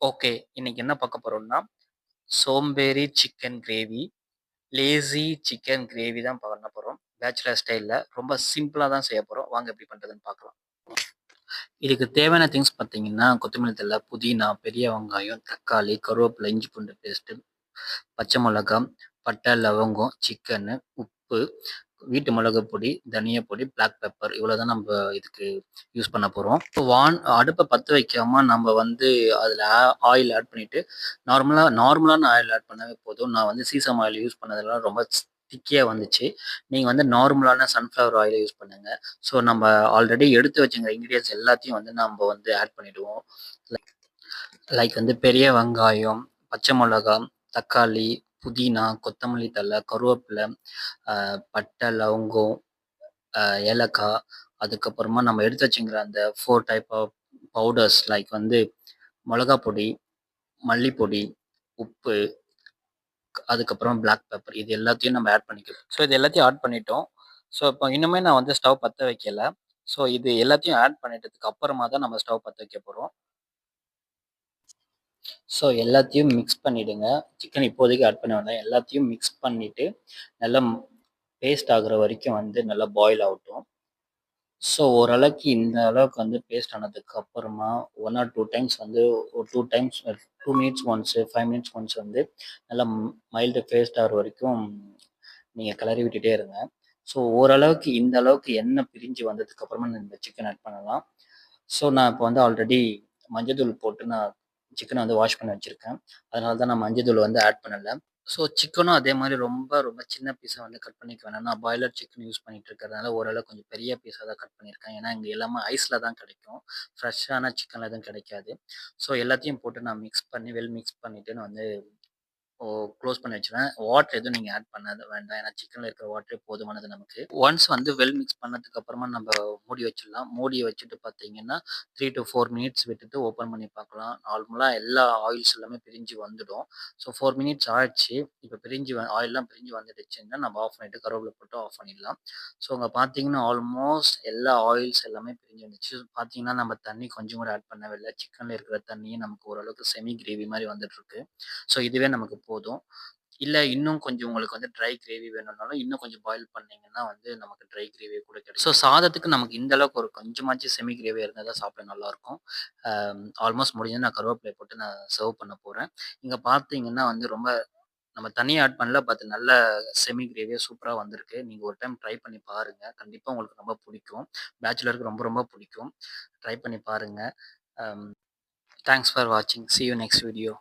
Okay. இன்னைக்கு என்ன பார்க்க போறோம்னா, சோம்பேறி chicken gravy, lazy chicken gravy தான் பண்ண போறோம். பேச்சுலர் ஸ்டைலில் ரொம்ப சிம்பிளா தான் செய்ய போறோம். வாங்க எப்படி பண்றதுன்னு பார்க்கலாம். இதுக்கு தேவையான திங்ஸ் பார்த்தீங்கன்னா, கொத்தமல்லி தழை, புதினா, பெரிய வெங்காயம், தக்காளி, கருவேப்பிலை, இஞ்சி பூண்டு பேஸ்ட்டு, பச்சை மிளகாய் பட்டை, லவங்கம், சிக்கனு, உப்பு, வீட்டு மிளகு பொடி, தனியா பொடி, பிளாக் பெப்பர் இவ்வளோ தான் நம்ம இதுக்கு யூஸ் பண்ண போகிறோம் இப்போ வான் அடுப்பை பற்ற வைக்காம நம்ம வந்து அதில் ஆயில் ஆட் பண்ணிவிட்டு நார்மலாக நார்மலான ஆயில் ஆட் பண்ணவே போதும். நான் வந்து சீசம் ஆயில் யூஸ் பண்ணதெல்லாம் ரொம்ப திக்கியாக வந்துச்சு. நீங்கள் வந்து நார்மலான சன்ஃப்ளவர் ஆயிலை யூஸ் பண்ணுங்கள் ஸோ நம்ம ஆல்ரெடி எடுத்து வச்சுங்க இன்க்ரீடியன்ஸ் எல்லாத்தையும் வந்து நம்ம வந்து ஆட் பண்ணிவிடுவோம் லைக் வந்து பெரிய வெங்காயம் பச்சை மிளகா தக்காளி புதினா கொத்தமல்லி தழை கருவேப்பிலை பட்டை லவங்கம் ஏலக்காய் அதுக்கப்புறமா நம்ம எடுத்து வச்சுங்கிற அந்த four type of powders like வந்து மிளகா பொடி மல்லிப்பொடி உப்பு அதுக்கப்புறம் பிளாக் பெப்பர் இது எல்லாத்தையும் நம்ம ஆட் பண்ணிக்கிறோம் ஸோ இது எல்லாத்தையும் ஆட் பண்ணிட்டோம். ஸோ இப்போ இன்னுமே நான் வந்து ஸ்டவ் பற்ற வைக்கல. ஸோ இது எல்லாத்தையும் ஆட் பண்ணிட்டதுக்கு அப்புறமா தான் நம்ம ஸ்டவ் பற்ற வைக்க போகிறோம் ஸோ எல்லாத்தையும் மிக்ஸ் பண்ணிவிடுங்க சிக்கன் இப்போதைக்கு ஆட் பண்ண வேண்டாம் எல்லாத்தையும் மிக்ஸ் பண்ணிவிட்டு நல்லா பேஸ்ட் ஆகுற வரைக்கும் வந்து நல்லா பாயில் ஆகட்டும். ஸோ ஓரளவுக்கு இந்த அளவுக்கு வந்து பேஸ்ட் ஆனதுக்கு அப்புறமா ஒன் ஆர் டூ டைம்ஸ் வந்து ஒரு two times two minutes once five minutes once வந்து நல்லா மைல்டு பேஸ்ட் ஆகிற வரைக்கும் நீங்கள் கிளறி விட்டுட்டே இருங்க. ஸோ ஓரளவுக்கு இந்த அளவுக்கு எண்ணெய் பிரிஞ்சு வந்ததுக்கு அப்புறமா இந்த சிக்கன் ஆட் பண்ணலாம். ஸோ நான் இப்போ வந்து ஆல்ரெடி மஞ்சள் தூள் போட்டு நான் சிக்கனை வந்து வாஷ் பண்ணி வச்சுருக்கேன். அதனால தான் நான் மஞ்சள் தூள் வந்து ஆட் பண்ணலை. ஸோ சிக்கனும் அதே மாதிரி ரொம்ப ரொம்ப சின்ன பீஸாக வந்து கட் பண்ணிக்க வேணாம். நான் பாய்லர் சிக்கன் யூஸ் பண்ணிட்டு இருக்கிறதுனால ஓரளவு கொஞ்சம் பெரிய பீஸாக தான் கட் பண்ணியிருக்கேன். ஏன்னா இங்கே எல்லாமே ஐஸில் தான் கிடைக்கும். ஃப்ரெஷ்ஷான சிக்கனில் எதுவும் கிடைக்காது. ஸோ எல்லாத்தையும் போட்டு நான் மிக்ஸ் பண்ணி வெல் மிக்ஸ் பண்ணிவிட்டு நான் வந்து க்ளோஸ் பண்ணி வச்சுருவேன். வாட்டர் எதுவும் நீங்கள் ஆட் பண்ணாத வேண்டாம். ஏன்னா சிக்கனில் இருக்கிற வாட்டரே போதுமானது நமக்கு. ஒன்ஸ் வந்து வெல் மிக்ஸ் பண்ணதுக்கு அப்புறமா நம்ம மூடி வச்சிடலாம். மூடி வச்சுட்டு பார்த்தீங்கன்னா த்ரீ டு ஃபோர் மினிட்ஸ் விட்டுட்டு ஓப்பன் பண்ணி பார்க்கலாம். நார்மலாக எல்லா ஆயில்ஸ் எல்லாமே பிரிஞ்சு வந்துடும். ஸோ ஃபோர் மினிட்ஸ் ஆயிடுச்சு இப்போ பிரிஞ்சு ஆயிலெலாம் பிரிஞ்சு வந்துடுச்சுன்னா நம்ம ஆஃப் பண்ணிவிட்டு கருவேப்பிலை போட்டு ஆஃப் பண்ணிடலாம். ஸோ அங்கே பார்த்தீங்கன்னா ஆல்மோஸ்ட் எல்லா ஆயில்ஸ் எல்லாமே பிரிஞ்சு வந்துச்சு. பார்த்தீங்கன்னா நம்ம தண்ணி கொஞ்சம் கூட ஆட் பண்ணவே இல்லை. சிக்கனில் இருக்கிற தண்ணியே நமக்கு ஓரளவுக்கு செமி கிரேவி மாதிரி வந்துட்டுருக்கு. ஸோ இதுவே நமக்கு போதும். இல்லை இன்னும் கொஞ்சம் உங்களுக்கு வந்து ட்ரை கிரேவி வேணும்னாலும் இன்னும் கொஞ்சம் பாயில் பண்ணிங்கன்னா வந்து நமக்கு ட்ரை கிரேவி கூட கிடைக்கும். ஸோ சாதத்துக்கு நமக்கு இந்த அளவுக்கு ஒரு கொஞ்சமாச்சும் செமி கிரேவி இருந்தால் தான் சாப்பிட நல்லாயிருக்கும். ஆல்மோஸ்ட் முடிஞ்சது நான் கருவேப்பிலை போட்டு நான் சர்வ் பண்ண போகிறேன் இங்கே பார்த்தீங்கன்னா வந்து ரொம்ப நம்ம தனியாக ஆட் பண்ணல பார்த்து நல்ல செமி கிரேவியாக சூப்பராக வந்திருக்கு. நீங்கள் ஒரு டைம் ட்ரை பண்ணி பாருங்கள் கண்டிப்பாக உங்களுக்கு ரொம்ப பிடிக்கும். பேச்சுலருக்கு ரொம்ப ரொம்ப பிடிக்கும். ட்ரை பண்ணி பாருங்கள் தேங்க்ஸ் ஃபார் வாட்சிங் சி யூ நெக்ஸ்ட் வீடியோ